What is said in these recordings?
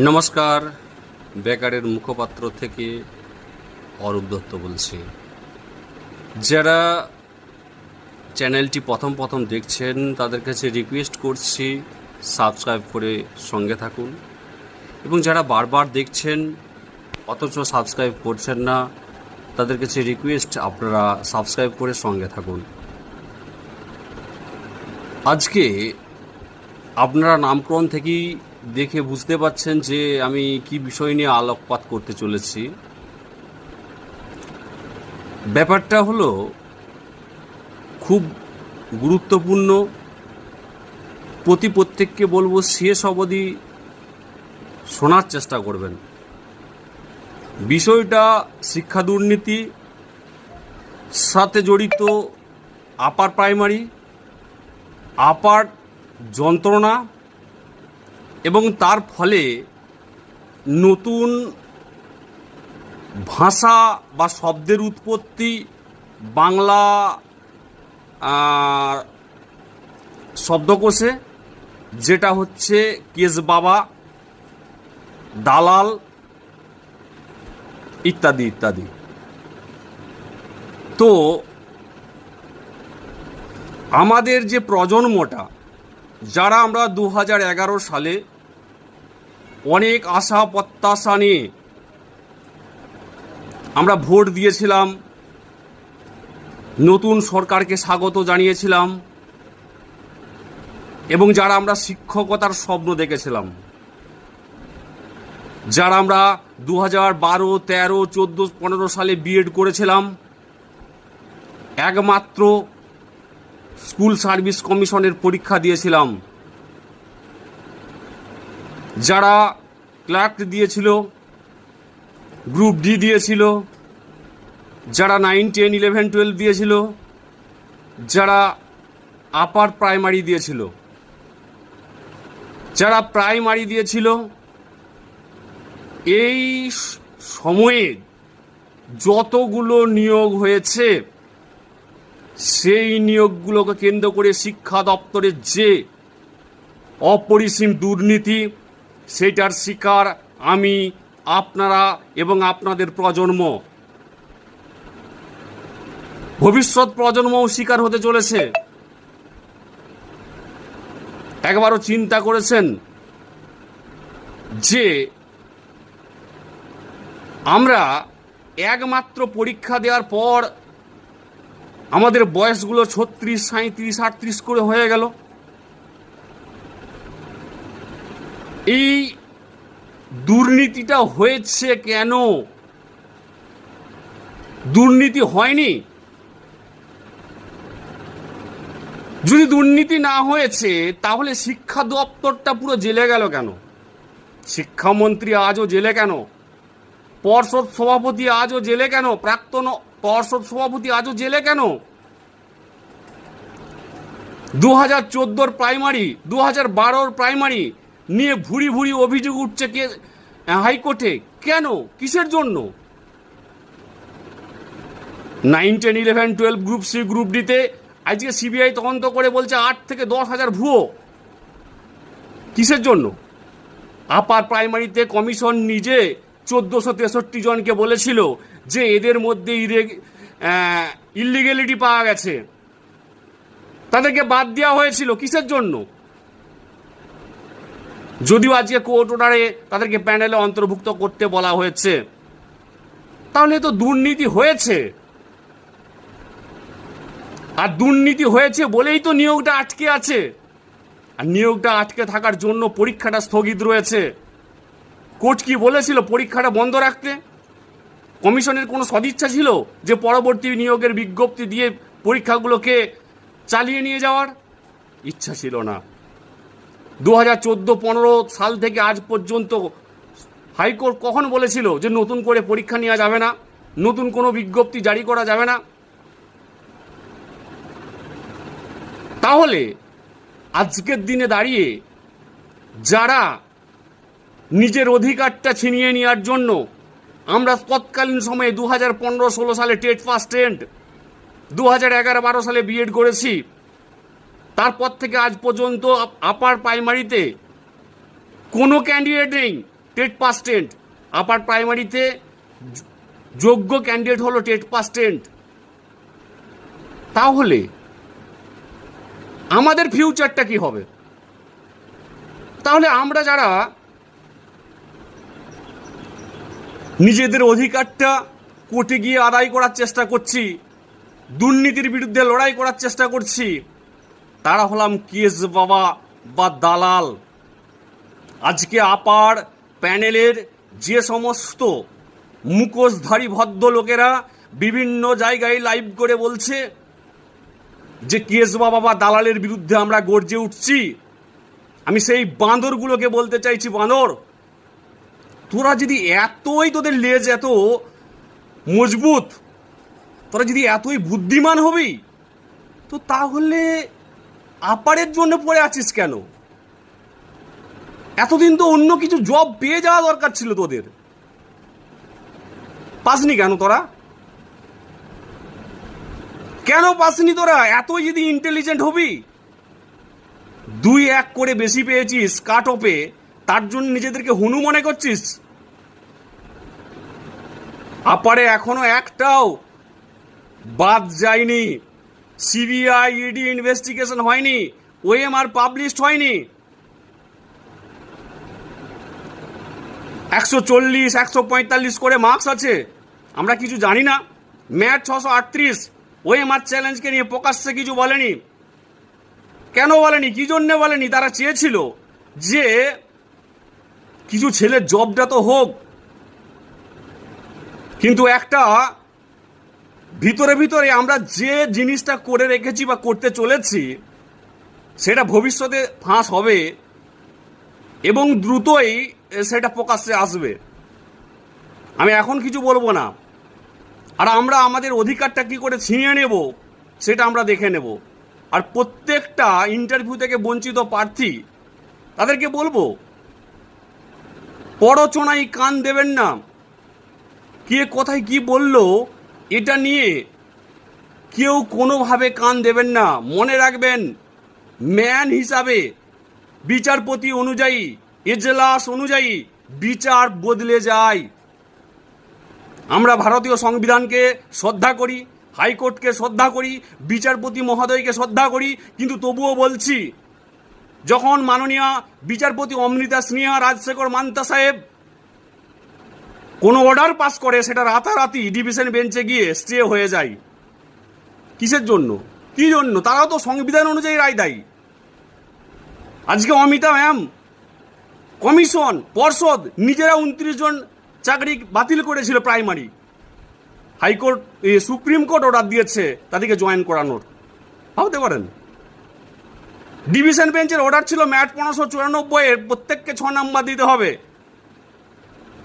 নমস্কার। বেকারের মুখপাত্র থেকে অরূপ দত্ত বলছি। যারা চ্যানেলটি প্রথম প্রথম দেখছেন, তাদের কাছে রিকোয়েস্ট করছি সাবস্ক্রাইব করে সঙ্গে থাকুন। এবং যারা বারবার দেখছেন, অথচ সাবস্ক্রাইব করছেন না, তাদের কাছে রিকোয়েস্ট আপনারা সাবস্ক্রাইব করে সঙ্গে থাকুন। আজকে আপনারা নামকরণ থেকেই দেখে বুঝতে পাচ্ছেন যে আমি কি বিষয় নিয়ে আলোকপাত করতে চলেছি। ব্যাপারটা হলো, খুব গুরুত্বপূর্ণ। প্রতি প্রত্যেককে বলব, শেষ অবধি শোনার চেষ্টা করবেন। বিষয়টা শিক্ষা দুর্নীতি, সাথে জড়িত আপার প্রাইমারি, আপার যন্ত্রণা এবং তার ফলে নতুন ভাষা বা শব্দের উৎপত্তি বাংলা শব্দকোষে, যেটা হচ্ছে কেস বাবা দালাল ইত্যাদি ইত্যাদি। তো আমাদের যে প্রজন্মটা, যারা আমরা দু হাজার এগারো সালে অনেক আশা, প্রত্যাশা নিয়ে আমরা ভোট দিয়েছিলাম। নতুন সরকারকে স্বাগত জানিয়েছিলাম এবং যারা আমরা শিক্ষকতার স্বপ্ন দেখেছিলাম, যারা আমরা দু হাজার বারো, তেরো, চোদ্দ, পনেরো সালে বিএড করেছিলাম, একমাত্র স্কুল সার্ভিস কমিশনের পরীক্ষা দিয়েছিলাম। যারা ক্লার্ক দিয়েছিল, গ্রুপ ডি দিয়েছিল, যারা নাইন, টেন, ইলেভেন, টুয়েলভ দিয়েছিল, যারা আপার প্রাইমারি দিয়েছিল, যারা প্রাইমারি দিয়েছিল, এই সময়ে যতগুলো নিয়োগ হয়েছে, সেই নিয়োগগুলোকে কেন্দ্র করে শিক্ষা দপ্তরের যে অপরিসীম দুর্নীতি সেটার শিকার আমি, আপনারা এবং আপনাদের প্রজন্ম। ভবিষ্যৎ প্রজন্মও শিকার হতে চলেছে। একবারও চিন্তা করেছেন যে, আমরা একমাত্র পরীক্ষা দেওয়ার পর আমাদের বয়সগুলো ছত্রিশ সাঁত্রিশ আটত্রিশ করে হয়ে গেল। এই দুর্নীতিটা হয়েছে কেন? দুর্নীতি হয়নি? যদি দুর্নীতি না হয়েছে, তাহলে শিক্ষা দপ্তরটা পুরো জেলে গেল কেন? শিক্ষামন্ত্রী আজও জেলে কেন? পর্ষদ সভাপতি আজও জেলে কেন? প্রাক্তন পর্ষদ সভাপতি আজও জেলে কেন? দু হাজার চোদ্দোর প্রাইমারি দু হাজার বারোর প্রাইমারি নিয়ে ভুরি ভুরি অভিযোগ উঠছে কে, হাইকোর্টে। কেন? কিসের জন্য? Nine, ten, eleven, twelve group C, group ডিতে আজকে সিবিআই তদন্ত করে বলছে আট থেকে দশ হাজার ভুয়ো। কিসের জন্য? আপার প্রাইমারিতে কমিশন নিজে চোদ্দোশো তেষট্টি জনকে বলেছিল যে এদের মধ্যে ইলিগেলিটি পাওয়া গেছে। তাদেরকে বাদ দেওয়া হয়েছিল। কিসের জন্য? যদিও আজকে কোর্ট অর্ডারে তাদেরকে প্যানেলে অন্তর্ভুক্ত করতে বলা হয়েছে, তাহলে তো দুর্নীতি হয়েছে। আর দুর্নীতি হয়েছে বলেই তো নিয়োগটা আটকে আছে। আর নিয়োগটা আটকে থাকার জন্য পরীক্ষাটা স্থগিত রয়েছে। কোর্ট কি বলেছিল পরীক্ষাটা বন্ধ রাখতে? কমিশনের কোনো সদিচ্ছা ছিল যে পরবর্তী নিয়োগের বিজ্ঞপ্তি দিয়ে পরীক্ষাগুলোকে চালিয়ে নিয়ে যাওয়ার? ইচ্ছা ছিল না। দু হাজার চোদ্দ পনেরো সাল থেকে আজ পর্যন্ত হাইকোর্ট কখন বলেছিল যে নতুন করে পরীক্ষা নেওয়া যাবে না, নতুন কোনো বিজ্ঞপ্তি জারি করা যাবে না? তাহলে আজকের দিনে দাঁড়িয়ে যারা নিজের অধিকারটা ছিনিয়ে নেওয়ার জন্য আমরা তৎকালীন সময়ে দু হাজার পনেরো ষোলো সালে টেট ফার্স্ট টেন্ট, দু হাজার এগারো বারো সালে বিএড করেছি তারপর থেকে আজ পর্যন্ত আপার প্রাইমারিতে কোনো ক্যান্ডিডেট নেই, টেট পাস টেন্ট আপার প্রাইমারিতে যোগ্য ক্যান্ডিডেট হলো টেট পাস টেন্ট তাহলে আমাদের ফিউচারটা কি হবে? তাহলে আমরা যারা নিজেদের অধিকারটা কোর্টে গিয়ে আদায় করার চেষ্টা করছি, দুর্নীতির বিরুদ্ধে লড়াই করার চেষ্টা করছি তারা হলাম কেস বাবা বা দালাল? আজকে আপার প্যানেলের যে সমস্ত মুখোশধারী ভদ্রলোকেরা বিভিন্ন জায়গায় লাইভ করে বলছে যে কেস বাবা বা দালালের বিরুদ্ধে আমরা গর্জে উঠছি, আমি সেই বাঁদরগুলোকে বলতে চাইছি, বাঁদর, তোরা যদি এতই তোদের লেজ এত মজবুত, তোরা যদি এতই বুদ্ধিমান হবি, তো তাহলে আপারের জন্য পড়ে আছিস কেন? এতদিন তো অন্য কিছু জব পেয়ে যাওয়া দরকার ছিল তোদের। পাসনি কেন তোরা? কেন পাসনি তোরা? এতই যদি ইন্টেলিজেন্ট হবি। দুই এক করে বেশি পেয়েছিস কাট অফে তার জন্য নিজেদেরকে হনু মনে করছিস? আপারে এখনও একটাও বাদ যায়নি। সিবিআই ইডি ইনভেস্টিগেশন হয়নি ওএমআর পাবলিশড হয়নি। একশো চল্লিশ, একশো পঁয়তাল্লিশ করে মার্কস আছে। আমরা কিছু জানি না। ম্যাথ ছশো আটত্রিশ ওএমআর চ্যালেঞ্জকে নিয়ে প্রকাশ্যে কিছু বলেনি। কেন বলেনি? কি জন্যে বলেনি? তারা চেয়েছিল যে কিছু ছেলের জবটা তো হোক। কিন্তু একটা ভিতরে ভিতরে আমরা যে জিনিসটা করে রেখেছি বা করতে চলেছি, সেটা ভবিষ্যতে ফাঁস হবে এবং দ্রুতই সেটা প্রকাশ্যে আসবে। আমি এখন কিছু বলব না। আর আমরা আমাদের অধিকারটা কি করে ছিনিয়ে নেব, সেটা আমরা দেখে নেব। আর প্রত্যেকটা ইন্টারভিউ থেকে বঞ্চিত প্রার্থী, তাদেরকে বলব, পরচনাই কান দেবেন না। কে কোথায় কি বলল এটা নিয়ে কেউ কোনোভাবে কান দেবেন না, মনে রাখবেন, ম্যান হিসাবে, বিচারপতি অনুযায়ী এজলাস অনুযায়ী বিচার বদলে যায়। আমরা ভারতীয় সংবিধানকে শ্রদ্ধা করি, হাইকোর্টকে শ্রদ্ধা করি, বিচারপতি মহোদয়কে শ্রদ্ধা করি, কিন্তু তবুও বলছি, যখন মাননীয় বিচারপতি অমৃতা স্নেহা, রাজশেখর মান্তা সাহেব কোনো অর্ডার পাস করে, সেটা রাতারাতি ডিভিশন বেঞ্চে গিয়ে স্টে হয়ে যায়। কিসের জন্য? কি জন্য? তারাও তো সংবিধান অনুযায়ী রায় দেয়। আজকে অমিতা ম্যাম কমিশন পর্ষদ, নিজেরা উনত্রিশ জন চাকরি বাতিল করেছিল primary high court supreme court order দিয়েছে তাদেরকে জয়েন করানোর। ভাবতে পারেন? ডিভিশন বেঞ্চের অর্ডার ছিল ম্যাট পনেরোশো চুরানব্বই এর, প্রত্যেককে ছ নাম্বার দিতে হবে।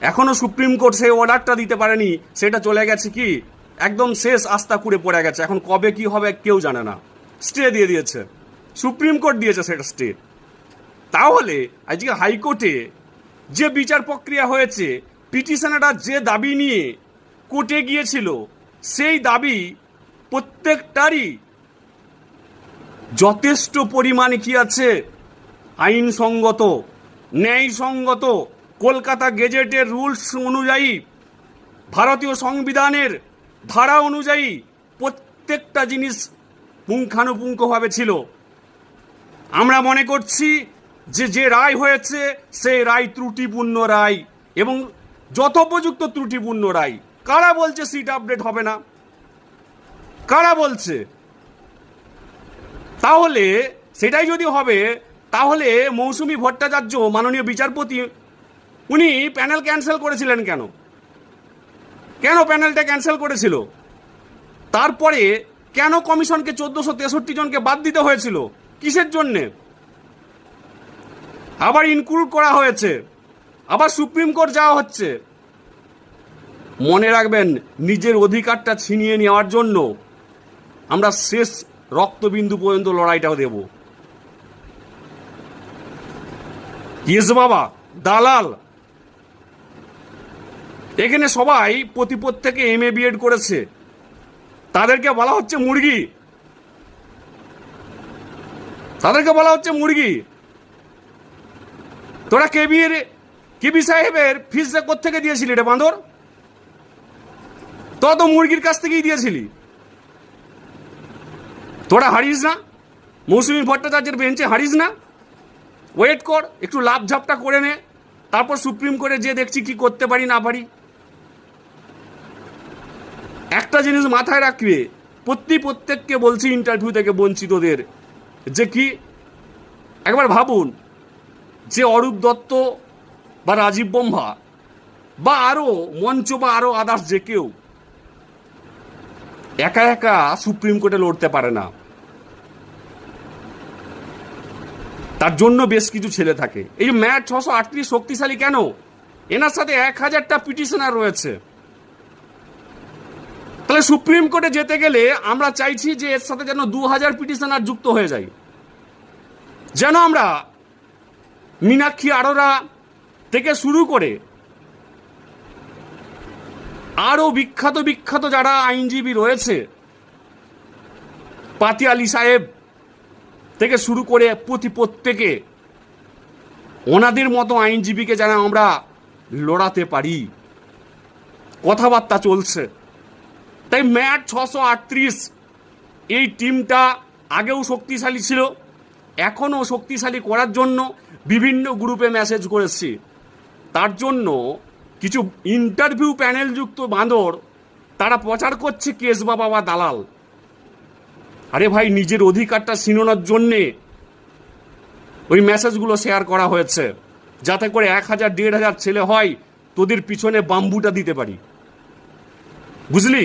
এখনও সুপ্রিম কোর্ট সেই অর্ডারটা দিতে পারেনি, সেটা চলে গেছে কি? একদম শেষ আস্থা কুড়ে পড়ে গেছে। এখন কবে কি হবে কেউ জানে না। স্টে দিয়ে দিয়েছে। সুপ্রিম কোর্ট দিয়েছে সেটা স্টে। তাহলে আজকে হাইকোর্টে যে বিচার প্রক্রিয়া হয়েছে, পিটিশনাররা যে দাবি নিয়ে কোর্টে গিয়েছিল, সেই দাবি প্রত্যেকটারই যথেষ্ট পরিমাণে কি আছে? আইনসঙ্গত, ন্যায়সঙ্গত কলকাতা গেজেটের রুলস অনুযায়ী, ভারতীয় সংবিধানের ধারা অনুযায়ী প্রত্যেকটা জিনিস পুঙ্খানুপুঙ্খভাবে ছিল। আমরা মনে করছি যে যে রায় হয়েছে সেই রায় ত্রুটিপূর্ণ রায় এবং যথোপযুক্ত ত্রুটিপূর্ণ রায়। কারা বলছে সিট আপডেট হবে না? কারা বলছে? তাহলে সেটাই যদি হবে, তাহলে মৌসুমী ভট্টাচার্য, মাননীয় বিচারপতি উনি প্যানেল ক্যান্সেল করেছিলেন কেন? কেন প্যানেলটা ক্যান্সেল করেছিল? তারপরে কেন কমিশনকে চোদ্দশো তেষট্টি জনকে বাদ দিতে হয়েছিল? কিসের জন্যে? আবার ইনক্লুড করা হয়েছে। আবার সুপ্রিম কোর্ট যাওয়া হচ্ছে। মনে রাখবেন, নিজের অধিকারটা ছিনিয়ে নেওয়ার জন্য আমরা শেষ রক্তবিন্দু পর্যন্ত লড়াইটাও দেব। ইয়েস বাবা, দালাল। এখানে সবাই প্রতিপদ থেকে এম এ বিএড করেছে। তাদেরকে বলা হচ্ছে মুরগি। তাদেরকে বলা হচ্ছে মুরগি। তোরা কেবিএ কেবি সাহেবের ফিসটা কোথেকে দিয়েছিলি রে বাঁদর? তো তো মুরগির কাছ থেকেই দিয়েছিলি। তোরা হারিস না। মৌসুমী ভট্টাচার্যের বেঞ্চে হারিস না। ওয়েট কর, একটু লাভ ঝাপটা করে নে। তারপর সুপ্রিম কোর্টে যে দেখছি কি করতে পারি না পারি। একটা জিনিস মাথায় রাখবে, প্রতি প্রত্যেককে বলছি ইন্টারভিউ থেকে বঞ্চিতদের যে কি, একবার ভাবুন, যে অরূপ দত্ত বা রাজীব ব্রহ্মা বা আরও মঞ্চ বা আরও আদার্স যে কেউ, একা একা সুপ্রিম কোর্টে লড়তে পারে না। তার জন্য বেশ কিছু ছেলে থাকে। এই যে ম্যাট ছশো আটত্রিশ শক্তিশালী কেন? এনার সাথে এক হাজারটা পিটিশনার রয়েছে। তাহলে সুপ্রিম কোর্টে যেতে গেলে আমরা চাইছি যে এর সাথে যেন দু হাজার পিটিশনার যুক্ত হয়ে যায়। যেন আমরা মীনাক্ষী আরোরা থেকে শুরু করে আরও বিখ্যাত বিখ্যাত যারা আইনজীবী রয়েছে পাতি আলী সাহেব থেকে শুরু করে প্রতি প্রত্যেকে ওনাদের মতো আইনজীবীকে যেন আমরা লড়াতে পারি। কথাবার্তা চলছে। তাই ম্যাট ছশো আটত্রিশ এই টিমটা আগেও শক্তিশালী ছিল, এখনও শক্তিশালী করার জন্য বিভিন্ন গ্রুপে মেসেজ করেছি। তার জন্য কিছু ইন্টারভিউ প্যানেলযুক্ত বাঁদর, তারা প্রচার করছে কেস বাবা বা দালাল। আরে ভাই, নিজের অধিকারটা ছিনানোর জন্যে ওই মেসেজগুলো শেয়ার করা হয়েছে, যাতে করে এক হাজার, দেড় হাজার ছেলে হয়, তোদের পিছনে বাম্বুটা দিতে পারি। বুঝলি?